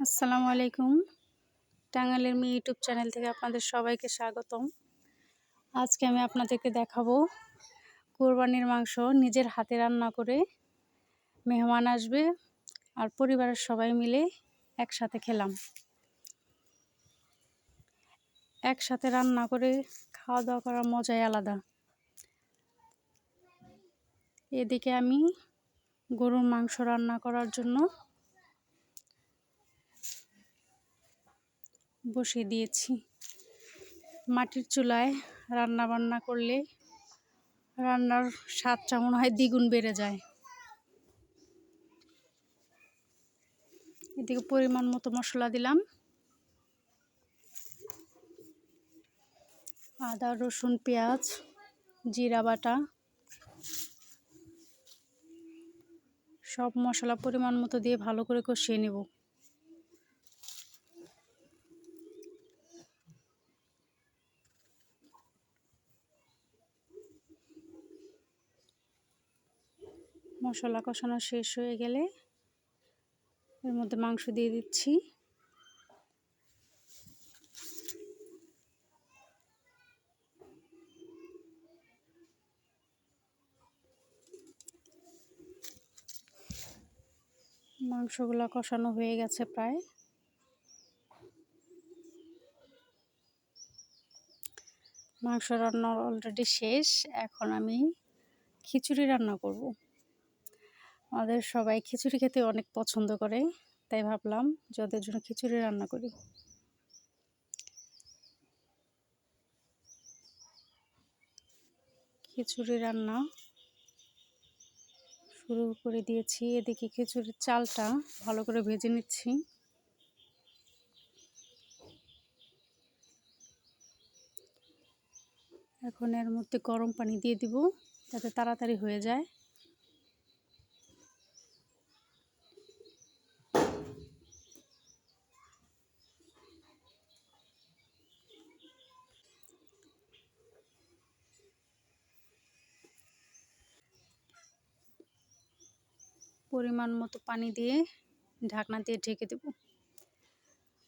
আসসালামু আলাইকুম। টাঙ্গালের মেয়ে ইউটিউব চ্যানেল থেকে আপনাদের সবাইকে স্বাগতম। আজকে আমি আপনাদেরকে দেখাবো কোরবানির মাংস নিজের হাতে রান্না করে মেহমান আসবে আর পরিবারের সবাই মিলে একসাথে খেলাম। একসাথে রান্না করে খাওয়া দাওয়া করার মজাই আলাদা। এদিকে আমি গরুর মাংস রান্না করার জন্য বসিয়ে দিয়েছি। মাটির চুলায় রান্না বান্না করলে রান্নার স্বাদটা মনে হয় দ্বিগুণ বেড়ে যায়। এদিকে পরিমাণ মতো মশলা দিলাম। আদা, রসুন, পেঁয়াজ, জিরা বাটা। সব মশলা পরিমাণ মতো দিয়ে ভালো করে কষিয়ে নেব। মশলা কষানো শেষ হয়ে গেলে এর মধ্যে মাংস দিয়ে দিচ্ছি। মাংসগুলো কষানো হয়ে গেছে প্রায়। মাংস রান্না অলরেডি শেষ, এখন আমি খিচুড়ি রান্না করব। আমাদের সবাই খিচুড়ি খেতে অনেক পছন্দ করে, তাই ভাবলাম যে ওদের জন্য খিচুড়ি রান্না করি। খিচুড়ি রান্না শুরু করে দিয়েছি। এদিকে খিচুড়ির চালটা ভালো করে ভেজে নিচ্ছি। এখন এর মধ্যে গরম পানি দিয়ে দিব, যাতে তাড়াতাড়ি হয়ে যায়। পরিমাণ মতো পানি দিয়ে ঢাকনা দিয়ে ঢেকে দেব।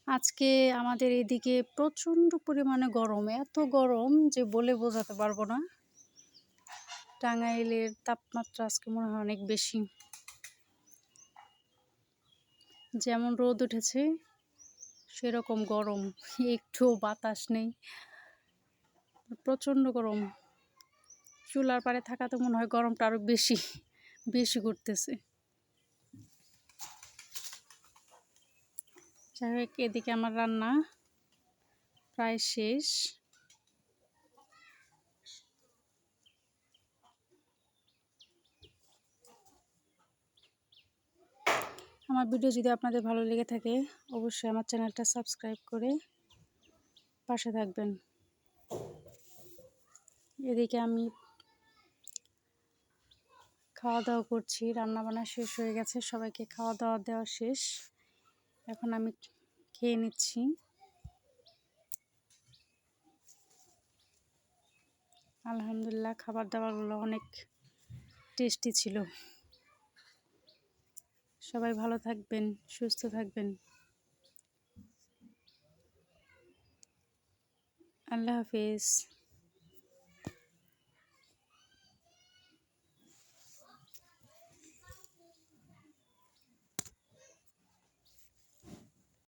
আজকে আমাদের এদিকে প্রচণ্ড পরিমাণে গরম, এত গরম যে বলে বোঝাতে পারব না। টাঙ্গাইলের তাপমাত্রা আজকে মনে হয় অনেক বেশি। যেমন রোদ উঠেছে, সেরকম গরম একটু বাতাস নেই। প্রচণ্ড গরম। চুলার পাড়ে থাকা তো মনে হয় গরমটা আরও বেশি বেশি করতেছে যাই হোক, এদিকে আমার রান্না প্রায় শেষ। আমার ভিডিও যদি আপনাদের ভালো লেগে থাকে, অবশ্যই আমার চ্যানেলটা সাবস্ক্রাইব করে পাশে থাকবেন। এদিকে আমি খাওয়া দাওয়া করছি রান্না বান্না শেষ হয়ে গেছে, সবাইকে খাওয়া দাওয়া দেওয়া শেষ। এখন আমি খেয়ে নিচ্ছি। আলহামদুলিল্লাহ খাবার দাবারগুলো অনেক টেস্টি ছিল। সবাই ভালো থাকবেন, সুস্থ থাকবেন। আল্লাহ হাফিজ।